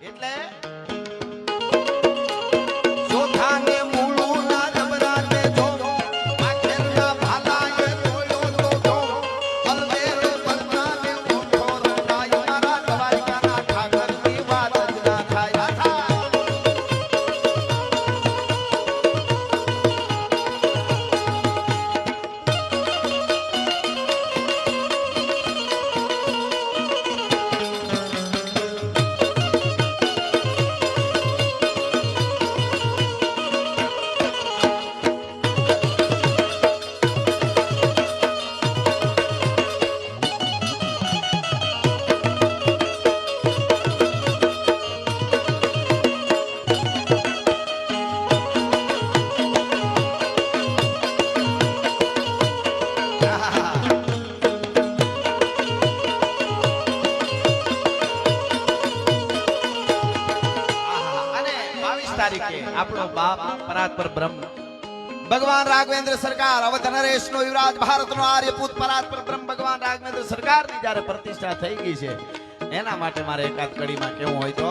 એટલે ભગવાન રાઘવેન્દ્ર સરકાર અવધ નરેશ નો યુવરાજ ભારત નો આર્યપુત પરાત્પર બ્રહ્મ ભગવાન રાઘવેન્દ્ર સરકારની જયારે પ્રતિષ્ઠા થઈ ગઈ છે, એના માટે મારે એકાદ કડીમાં કેવું હોય તો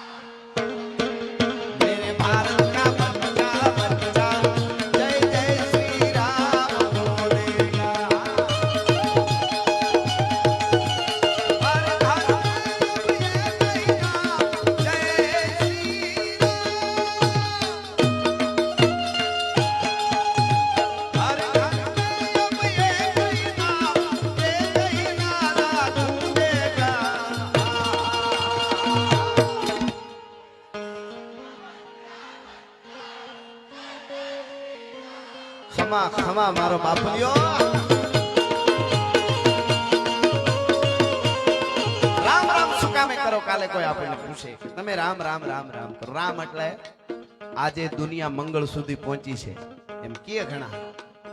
ખમા ખમા મારો બાપલિયો. રામ રામ, શું કામે કરો? કાલે કોઈ આપણને પૂછે. તમે રામ રામ રામ રામ કરો. રામ એટલે આજે દુનિયા મંગળ સુધી પહોંચી છે. એમ કે ઘણા.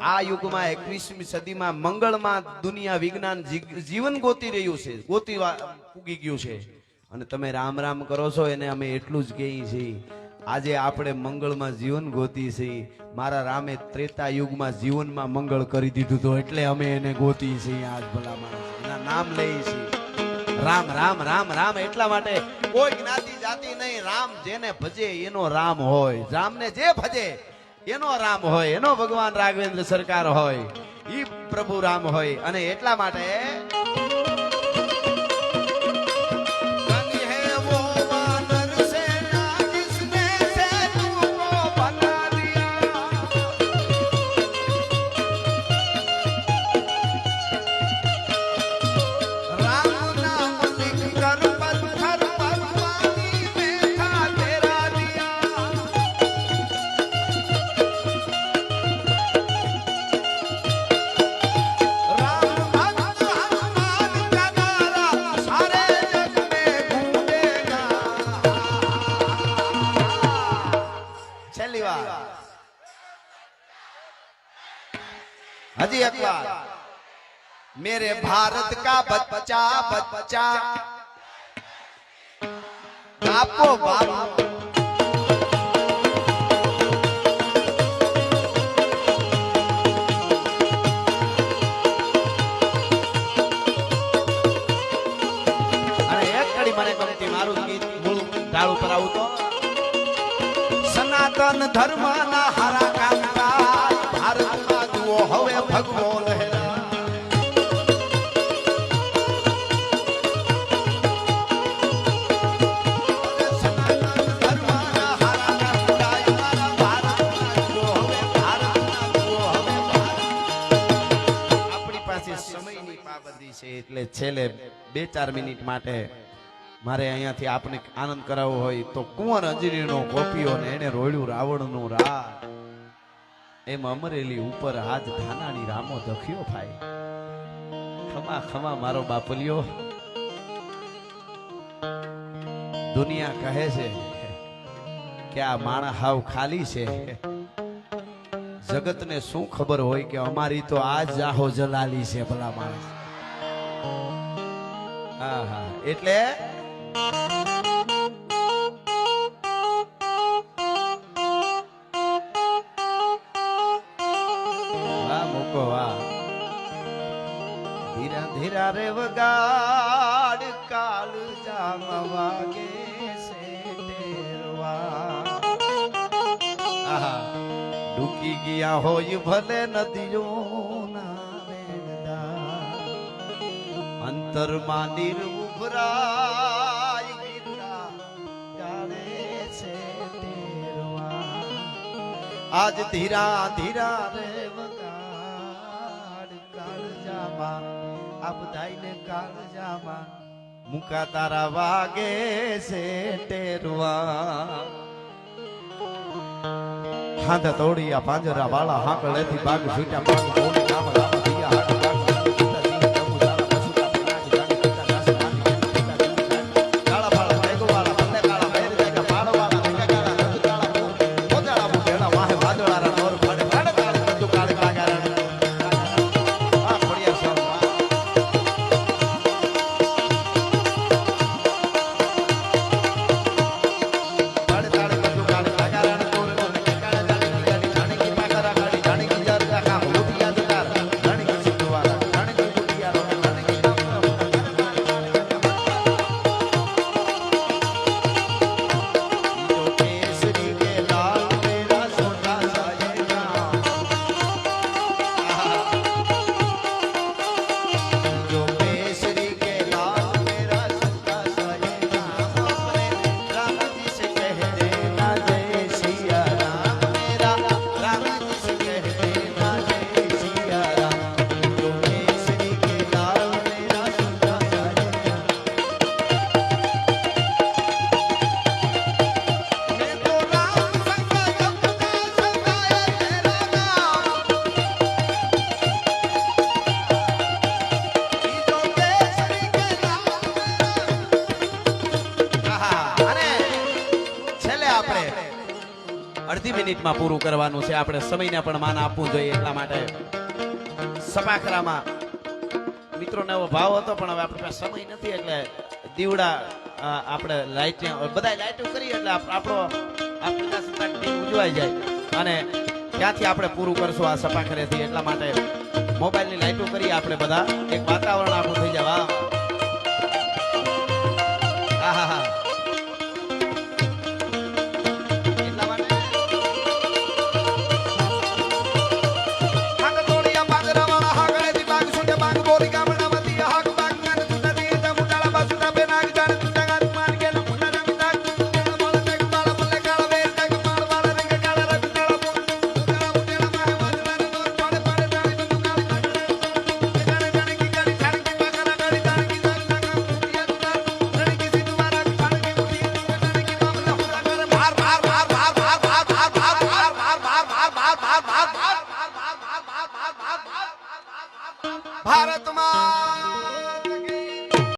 આ યુગમાં, એકવીસમી સદીમાં મંગળમાં દુનિયા વિજ્ઞાન જીવન ગોતી રહ્યું છે. ગોતી પૂગી ગયું છે. અને તમે રામ રામ કરો છો, એને અમે એટલું જ કહીએ છીએ. આજે આપણે મંગળમાં જીવન ગોતી છીએ મારા રામે ત્રેતા યુગમાં જીવનમાં મંગળ કરી દીધું તો એટલે અમે એને ગોતી છીએ આજ ભલા માણસ. નામ લઈએ છીએ. રામ રામ રામ રામ એટલા માટે કોઈ જ્ઞાતિ જાતિ નહીં. રામ જેને ભજે એનો રામ હોય. રામને જે ભજે એનો રામ હોય. એનો ભગવાન રાઘવેન્દ્ર સરકાર હોય. ઈ પ્રભુ રામ હોય. અને એટલા માટે હજી એક વાર मेरे भारत का बच्चा बच्चा आपको बाप અને એક કડી મને ગમતી મારું ગીત મૂળ ઢાળ ઉપર આવું તો સનાતન ધર્મ ના હારા છેલ્લે બે ચાર મિનિટ માટે મારે અહીંયાથી આપને આનંદ કરાવવો હોય તો કુંવર અંજરીનો ગોપીઓ ને એને રોડ્યું રાવણનું રાજ. એમ અમરેલી ઉપર આજ ધાનાની રામો દખ્યો ભાઈ. ખમા ખમા મારો બાપલિયો. દુનિયા કહે છે કે આ માણસ હાવ ખાલી છે. જગતને શું ખબર હોય કે અમારી તો આ જાહો જલાલી છે ભલા માણસ. હા હા એટલે? વાહ, મૂકો, વાહ. ધીરા ધીરા રે વગાડ, કાલ જામ વાગે છે ટેરવા. આહા, ડૂકી ગયા હોય ભલે નદીઓ અંતરમાં નીર ઉભરાય ગાળે છે ટેરવા આજ ધીરા ધીરા રે વગાડ કાળજામાં આ બધાયને કાળજામાં, મુકા તારા વાગે છે ટેરવા હાંધા તોડી આ પાંજરા વાળા હાંકળેથી બાગ છૂટ્યા. અડધી મિનિટમાં પૂરું કરવાનું છે. આપણે સમયને પણ માન આપવું જોઈએ એટલા માટે. સપાખરામાં મિત્રોને એવો ભાવ હતો, પણ હવે આપણે સમય નથી એટલે દીવડા આપણે લાઈટ બધા લાઈટો કરીએ એટલે આપણો આ પ્રજાસત્તાક ઉજવાઈ જાય. અને ત્યાંથી આપણે પૂરું કરશું આ સપાખરેથી એટલા માટે. મોબાઈલની લાઈટો કરીએ આપણે બધા. એક વાતાવરણ આપણું થઈ જાય.